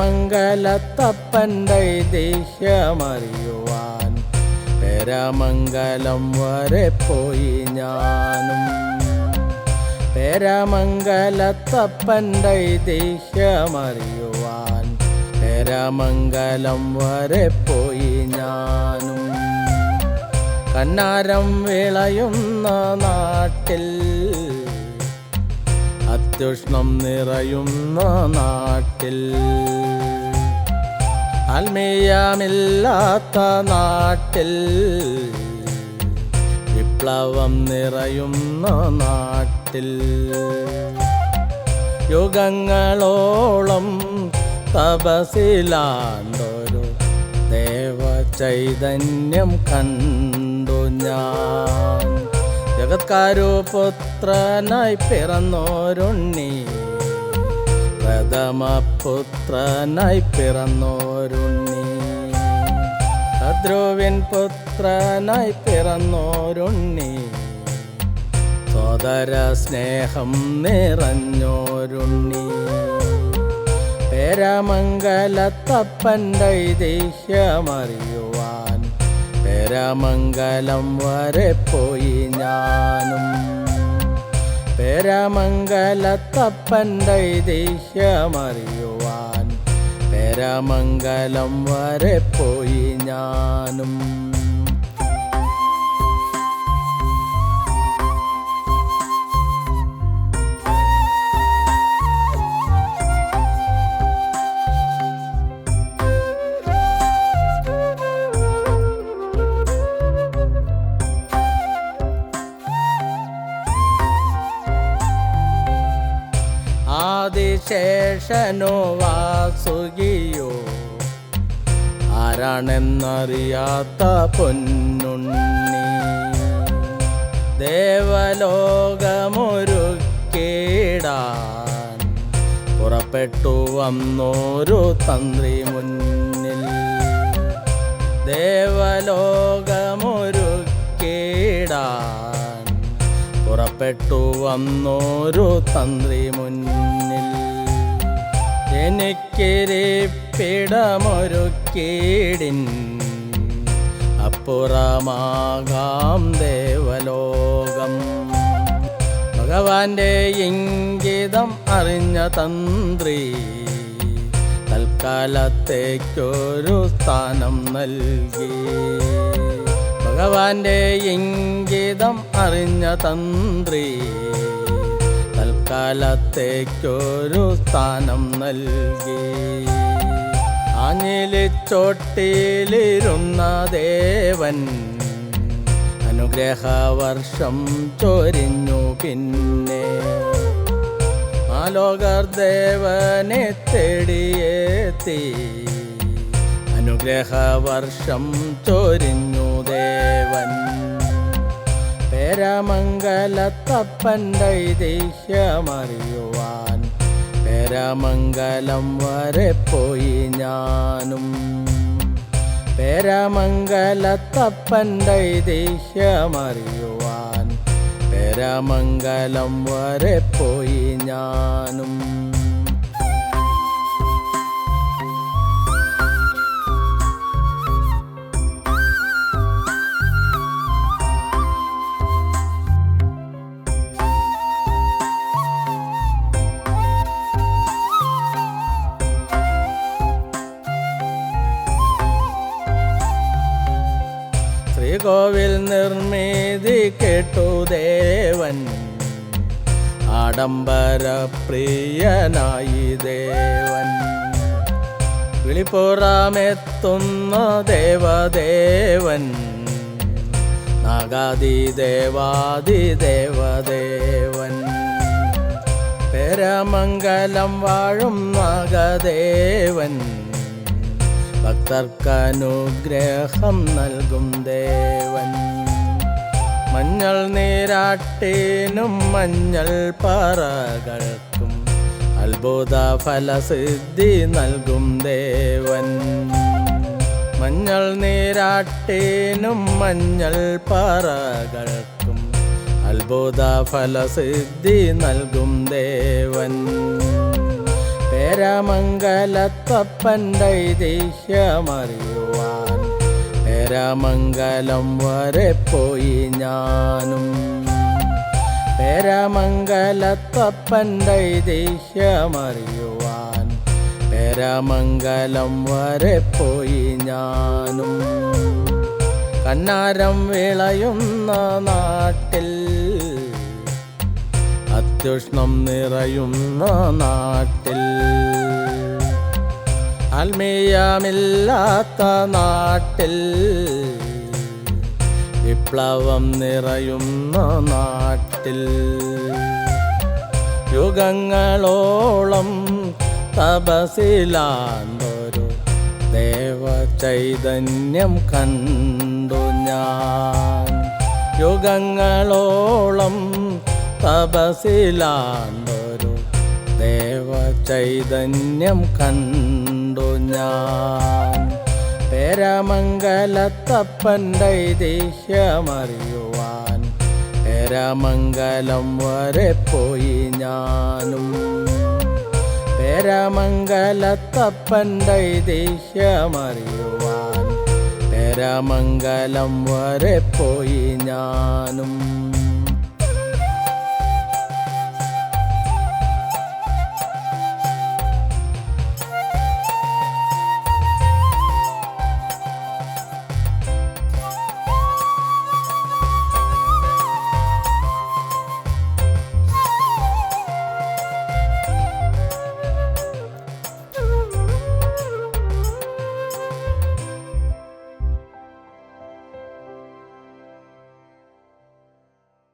പേരമംഗലത്തപ്പന്റെ ദേഷ്യമറിയുവാൻ പരമംഗലം വരെ പോയി ഞാനും. പേരമംഗലത്തപ്പന്റെ ദേഷ്യമറിയുവാൻ പരമംഗലം വരെ പോയി ഞാനും. കണ്ണാരം വിളയുന്ന നാട്ടിൽ അത്യുഷ്ണം നിറയുന്ന നാട്ടിൽ ആത്മീയമില്ലാത്ത നാട്ടിൽ വിപ്ലവം നിറയുന്ന നാട്ടിൽ യുഗങ്ങളോളം തപസിലാണ്ടൊരു ദേവചൈതന്യം കണ്ടു ഞാൻ. ജഗത്കാരു പുത്രനായി പിറന്നോരുണ്ണി പ്രഥമ പുത്രനായി പിറന്നോരുണ്ണി. ധ്രുവിൻ പുത്രനായി പിറന്നോരുണ്ണി. സോദര സ്നേഹം നിറഞ്ഞോരുണ്ണി. പേരമംഗലത്തപ്പന്റെ ദേഷ്യമറിയുവാൻ പേരമംഗലം വരെ പോയി ഞാനും. പേരമംഗലത്തപ്പന്റെ ദേഷ്യമറിയുവാൻ പരമംഗലം വരെ പോയി ഞാനും ആദിശേഷനോ വാസുകിയോ? ആരാണെന്നറിയാത്ത പൊന്നുണ്ണി. ദേവലോകമൊരുക്കേടാൻ പുറപ്പെട്ടു വന്നോരു തന്ത്രി മുന്നിൽ. ദേവലോകമൊരുക്കേടാൻ പുറപ്പെട്ടു വന്നോരു തന്ത്രി മുന്നിൽ. എനിക്കിരിപ്പിടമൊരു കീടിൻ അപ്പുറമാകാം ദേവലോകം. ഭഗവാന്റെ ഇംഗിതം അറിഞ്ഞ തന്ത്രി തൽക്കാലത്തേക്കൊരു സ്ഥാനം നൽകി. ഭഗവാന്റെ ഇംഗിതം അറിഞ്ഞ തന്ത്രി തൽക്കാലത്തേക്കൊരു സ്ഥാനം നൽകി. ആഞ്ഞിലിച്ചോട്ടിയിലിരുന്ന ദേവൻ അനുഗ്രഹവർഷം ചൊരിഞ്ഞു പിന്നെ. ആലോകർ ദേവനെ തേടിയെത്തി. അനുഗ്രഹവർഷം ചൊരിഞ്ഞു ദേവൻ. പേരമംഗലത്തപ്പന്റെ ദേഷ്യമറിയുവാൻ പേരമംഗലം വരെ പോയി ഞാനും. പേരമംഗലത്തപ്പന്റെ ദേഷ്യമറിയുവാൻ പേരമംഗലം വരെ പോയി ഞാനും. ശ്രീകോവിൽ നിർമ്മിതി കേട്ടു ദേവൻ. ആഡംബര പ്രിയനായി ദേവൻ. വിളിപ്പുറമെത്തുന്ന ദേവദേവൻ. നാഗാദി ദേവാദി ദേവദേവൻ. പരമംഗലം വാഴും നാഗദേവൻ. ഭക്തർക്കനുഗ്രഹം നൽകും ദേവൻ. മഞ്ഞൾ നീരാട്ടിനും മഞ്ഞൾ പറകൾക്കും അത്ഭുത ഫലസിദ്ധി നൽകും ദേവൻ. മഞ്ഞൾ നീരാട്ടിനും മഞ്ഞൾ പറകൾക്കും അത്ഭുത ഫലസിദ്ധി നൽകും ദേവൻ. പേരമംഗലത്തപ്പന്റെ ഐതിഹ്യമറിയുവാൻ പേരമംഗലം വരെ പോയി ഞാനും. പേരമംഗലത്തപ്പന്റെ ഐതിഹ്യമറിയുവാൻ പേരമംഗലം വരെ പോയി ഞാനും. കണ്ണാരം വിളയുന്ന നാട്ടിൽ അത്യുഷ്ണം നിറയുന്ന നാട്ടിൽ. ആത്മീയമില്ലാത്ത നാട്ടിൽ വിപ്ലവം നിറയുന്ന നാട്ടിൽ. യുഗങ്ങളോളം തപസിലാണ്ടൊരു ദേവചൈതന്യം കണ്ടു ഞാൻ. യുഗങ്ങളോളം തപസിലാണ്ടൊരു ദേവചൈതന്യം കണ്ടു ഞാൻ. പേരമംഗലത്തപ്പന്റെ ഐതിഹ്യമറിയുവാൻ പേരമംഗലം വരെ പോയി ഞാനും. പേരമംഗലത്തപ്പന്റെ ഐതിഹ്യമറിയുവാൻ പേരമംഗലം വരെ പോയി ഞാനും.